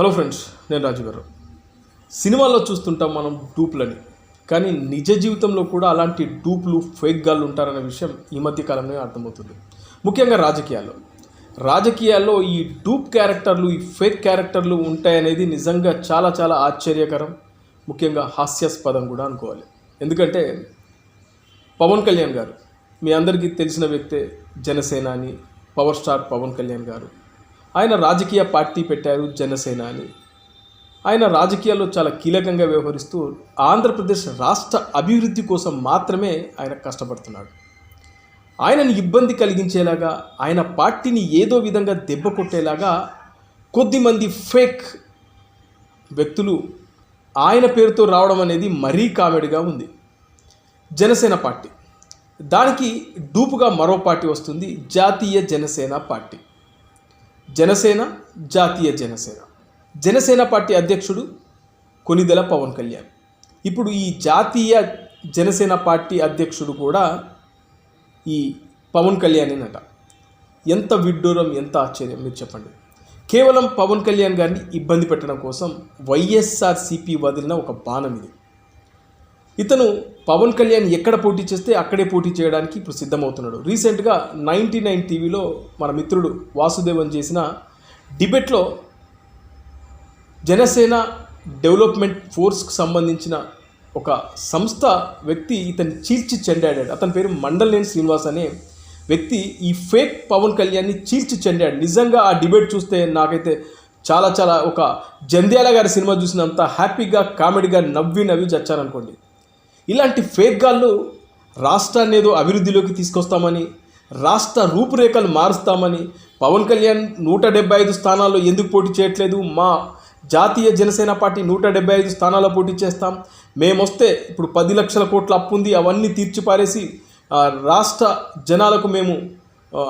Hello friends నేను రాజు గారు. సినిమాల్లో చూస్తుంటాం మనం డూప్లని. కానీ నిజ జీవితంలో కూడా అలాంటి డూప్లు ఫేక్ గాళ్ళు ఉంటారనే విషయం ఈ మధ్య కాలంలో అర్థమవుతుంది. ముఖ్యంగా రాజకీయాల్లో. రాజకీయాల్లో ఈ డూప్ క్యారెక్టర్లు ఈ ఫేక్ క్యారెక్టర్లు ఉంటాయనేది నిజంగా చాలా చాలా ఆశ్చర్యకరం ముఖ్యంగా హాస్యాస్పదం కూడా అనుకోవాలి. ఎందుకంటే పవన్ కళ్యాణ్ గారు మీ అందరికీ తెలిసిన వ్యక్తే జనసేనాని పవర్ స్టార్ పవన్ కళ్యాణ్ గారు. ఆయన రాజకీయ పార్టీ పెట్టారు జనసేన అని ఆయన రాజకీయాల్లో చాలా కీలకంగా వ్యవహరిస్తూ ఆంధ్రప్రదేశ్ రాష్ట్ర అభివృద్ధి కోసం మాత్రమే ఆయన కష్టపడుతున్నాడు. ఆయనని ఇబ్బంది కలిగించేలాగా ఆయన పార్టీని ఏదో విధంగా దెబ్బ కొట్టేలాగా కొద్దిమంది ఫేక్ వ్యక్తులు ఆయన పేరుతో రావడం అనేది మరీ కామెడీగా ఉంది. జనసేన పార్టీ. దానికి డూపుగా మరో పార్టీ వస్తుంది జాతీయ జనసేన పార్టీ. జనసేన జాతీయ జనసేన. జనసేన పార్టీ అధ్యక్షుడు కొనిదెల పవన్ కళ్యాణ్. ఇప్పుడు ఈ జాతీయ జనసేన పార్టీ అధ్యక్షుడు కూడా ఈ పవన్ కళ్యాణేనట. ఎంత విడ్డూరం ఎంత ఆశ్చర్యం మీరు చెప్పండి. కేవలం పవన్ కళ్యాణ్ గారిని ఇబ్బంది పెట్టడం కోసం వైఎస్ఆర్సీపీ వదిలిన ఒక బాణం ఇది. ఇతను పవన్ కళ్యాణ్ ఎక్కడ పోటీ చేస్తే అక్కడే పోటీ చేయడానికి ఇప్పుడు సిద్ధమవుతున్నాడు రీసెంట్గా నైంటీ నైన్ టీవీలో మన మిత్రుడు వాసుదేవన్ చేసిన డిబేట్లో జనసేన డెవలప్మెంట్ ఫోర్స్కి సంబంధించిన ఒక సంస్థ వ్యక్తి ఇతన్ని చీల్చి చెండాడాడు. అతని పేరు మండలనేని శ్రీనివాస్ అనే వ్యక్తి ఈ ఫేక్ పవన్ కళ్యాణ్ని చీల్చి చెండాడు. నిజంగా ఆ డిబేట్ చూస్తే నాకైతే చాలా చాలా ఒక జంధ్యాల గారి సినిమా చూసినంత హ్యాపీగా కామెడీగా నవ్వి నవ్వి చచ్చారనుకోండి. ఇలాంటి ఫేక్ గాళ్ళు రాష్ట్రాన్ని ఏదో అభివృద్ధిలోకి తీసుకొస్తామని రాష్ట్ర రూపురేఖలు మారుస్తామని పవన్ కళ్యాణ్ నూట డెబ్బై ఐదు స్థానాల్లో ఎందుకు పోటీ చేయట్లేదు? మా జాతీయ జనసేన పార్టీ నూట డెబ్బై ఐదు స్థానాల్లో పోటీ చేస్తాం. మేమొస్తే ఇప్పుడు పది లక్షల కోట్ల అప్పు ఉంది అవన్నీ తీర్చిపారేసి రాష్ట్ర జనాలకు మేము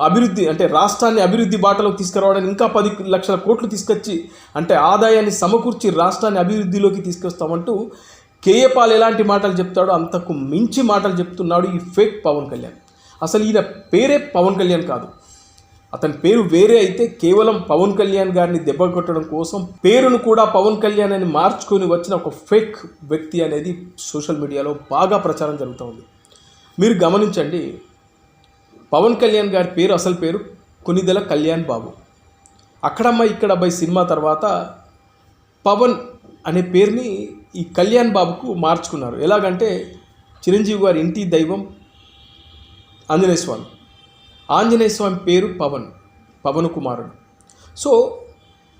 అభివృద్ధి అంటే రాష్ట్రాన్ని అభివృద్ధి బాటలోకి తీసుకురావడానికి ఇంకా పది లక్షల కోట్లు తీసుకొచ్చి అంటే ఆదాయాన్ని సమకూర్చి రాష్ట్రాన్ని అభివృద్ధిలోకి తీసుకొస్తామంటూ కేఏ పాల్ ఎలాంటి మాటలు చెప్తాడో అంతకు మించి మాటలు చెప్తున్నాడు ఈ ఫేక్ పవన్ కళ్యాణ్. అసలు ఈయన పేరే పవన్ కళ్యాణ్ కాదు. అతని పేరు వేరే అయితే కేవలం పవన్ కళ్యాణ్ గారిని దెబ్బ కొట్టడం కోసం పేరును కూడా పవన్ కళ్యాణ్ అని మార్చుకొని వచ్చిన ఒక ఫేక్ వ్యక్తి అనేది సోషల్ మీడియాలో బాగా ప్రచారం జరుగుతుంది మీరు గమనించండి పవన్ కళ్యాణ్ గారి పేరు అసలు పేరు కొనిదెల కళ్యాణ్ బాబు. అక్కడమ్మ ఇక్కడ అబ్బాయి సినిమా తర్వాత పవన్ అనే పేరుని ఈ కళ్యాణ్ బాబుకు మార్చుకున్నారు. ఎలాగంటే చిరంజీవి గారి ఇంటి దైవం ఆంజనేయ స్వామి. ఆంజనేయ స్వామి పేరు పవన్ పవన్ కుమారుడు. సో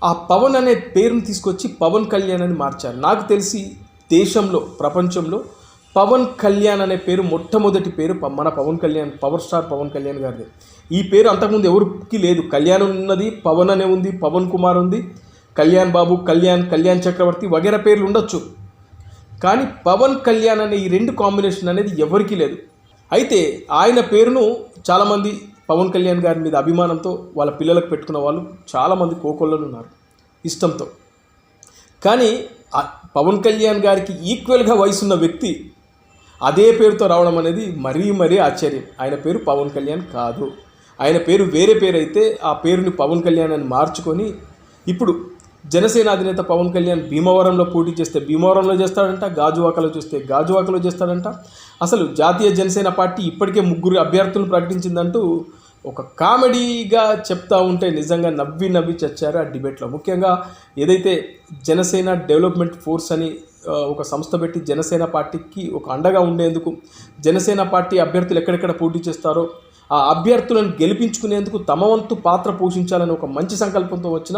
ఆ పవన్ అనే పేరుని తీసుకొచ్చి పవన్ కళ్యాణ్ అని మార్చారు. నాకు తెలిసి దేశంలో ప్రపంచంలో పవన్ కళ్యాణ్ అనే పేరు మొట్టమొదటి పేరు మన పవన్ కళ్యాణ్ పవర్ స్టార్ పవన్ కళ్యాణ్ గారిది. ఈ పేరు అంతకుముందు ఎవరికి లేదు. కళ్యాణ్ ఉన్నది పవన్ అనే ఉంది పవన్ కుమార్ ఉంది కళ్యాణ్ బాబు కళ్యాణ్ కళ్యాణ్ చక్రవర్తి వగేరా పేర్లు ఉండొచ్చు. కానీ పవన్ కళ్యాణ్ అనే ఈ రెండు కాంబినేషన్ అనేది ఎవరికీ లేదు. అయితే ఆయన పేరును చాలామంది పవన్ కళ్యాణ్ గారి మీద అభిమానంతో వాళ్ళ పిల్లలకు పెట్టుకున్న వాళ్ళు చాలామంది కోకొల్లలు ఉన్నారు ఇష్టంతో. కానీ పవన్ కళ్యాణ్ గారికి ఈక్వల్గా వయసున్న వ్యక్తి అదే పేరుతో రావడం అనేది మరీ మరీ ఆశ్చర్యం. ఆయన పేరు పవన్ కళ్యాణ్ కాదు. ఆయన పేరు వేరే పేరు అయితే ఆ పేరుని పవన్ కళ్యాణ్ అని మార్చుకొని ఇప్పుడు జనసేన అధినేత పవన్ కళ్యాణ్ భీమవరంలో పోటీ చేస్తే భీమవరంలో చేస్తాడంట గాజువాకలో చూస్తే గాజువాకలో చేస్తాడంట. అసలు జాతీయ జనసేన పార్టీ ఇప్పటికే ముగ్గురు అభ్యర్థులను ప్రకటించిందంటూ ఒక కామెడీగా చెప్తా ఉంటే నిజంగా నవ్వి నవ్వి చచ్చారు ఆ డిబేట్లో. ముఖ్యంగా ఏదైతే జనసేన డెవలప్మెంట్ ఫోర్స్ అని ఒక సంస్థ పెట్టి జనసేన పార్టీకి ఒక అండగా ఉండేందుకు జనసేన పార్టీ అభ్యర్థులు ఎక్కడెక్కడ పోటీ చేస్తారో ఆ అభ్యర్థులను గెలిపించుకునేందుకు తమ వంతు పాత్ర పోషించాలని ఒక మంచి సంకల్పంతో వచ్చిన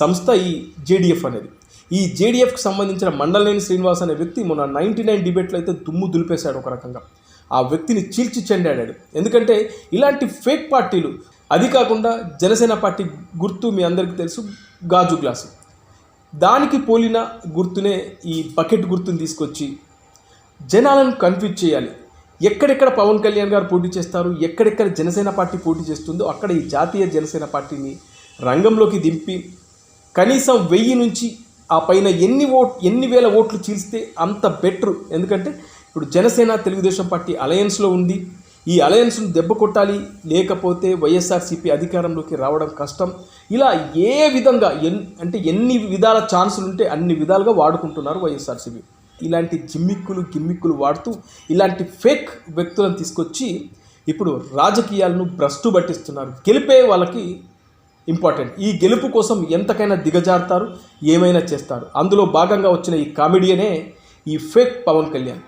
సంస్థ ఈ జేడిఎఫ్ అనేది. ఈ జేడిఎఫ్కి సంబంధించిన మండలనేని శ్రీనివాస్ అనే వ్యక్తి మొన్న నైంటీ నైన్ డిబేట్లో అయితే దుమ్ము దులిపేశాడు ఒక రకంగా. ఆ వ్యక్తిని చీల్చి చెండాడాడు. ఎందుకంటే ఇలాంటి ఫేక్ పార్టీలు అది కాకుండా జనసేన పార్టీ గుర్తు మీ అందరికీ తెలుసు గాజు గ్లాసు. దానికి పోలిన గుర్తునే ఈ బకెట్ గుర్తుని తీసుకొచ్చి జనాలను కన్ఫ్యూజ్ చేయాలి. ఎక్కడెక్కడ పవన్ కళ్యాణ్ గారు పోటీ చేస్తారు? ఎక్కడెక్కడ జనసేన పార్టీ పోటీ చేస్తుందో అక్కడ ఈ జాతీయ జనసేన పార్టీని రంగంలోకి దింపి కనీసం వెయ్యి నుంచి ఆ పైన ఎన్ని ఓట్ ఎన్ని వేల ఓట్లు చీల్స్తే అంత బెటర్. ఎందుకంటే ఇప్పుడు జనసేన తెలుగుదేశం పార్టీ అలయన్స్లో ఉంది. ఈ అలయన్స్ను దెబ్బ కొట్టాలి లేకపోతే వైఎస్ఆర్సీపీ అధికారంలోకి రావడం కష్టం. ఇలా ఏ విధంగా ఎన్ అంటే ఎన్ని విధాల ఛాన్సులు ఉంటే అన్ని విధాలుగా వాడుకుంటున్నారు వైఎస్ఆర్సీపీ. ఇలాంటి జిమ్మిక్కులు గిమ్మిక్కులు వాడుతూ ఇలాంటి ఫేక్ వ్యక్తులను తీసుకొచ్చి ఇప్పుడు రాజకీయాలను భ్రష్టు పట్టిస్తున్నారు. గెలిపే వాళ్ళకి ఇంపార్టెంట్. ఈ గెలుపు కోసం ఎంతకైనా దిగజారుతారు ఏమైనా చేస్తారు. అందులో భాగంగా వచ్చిన ఈ కామెడియనే ఈ ఫేక్ పవన్ కళ్యాణ్.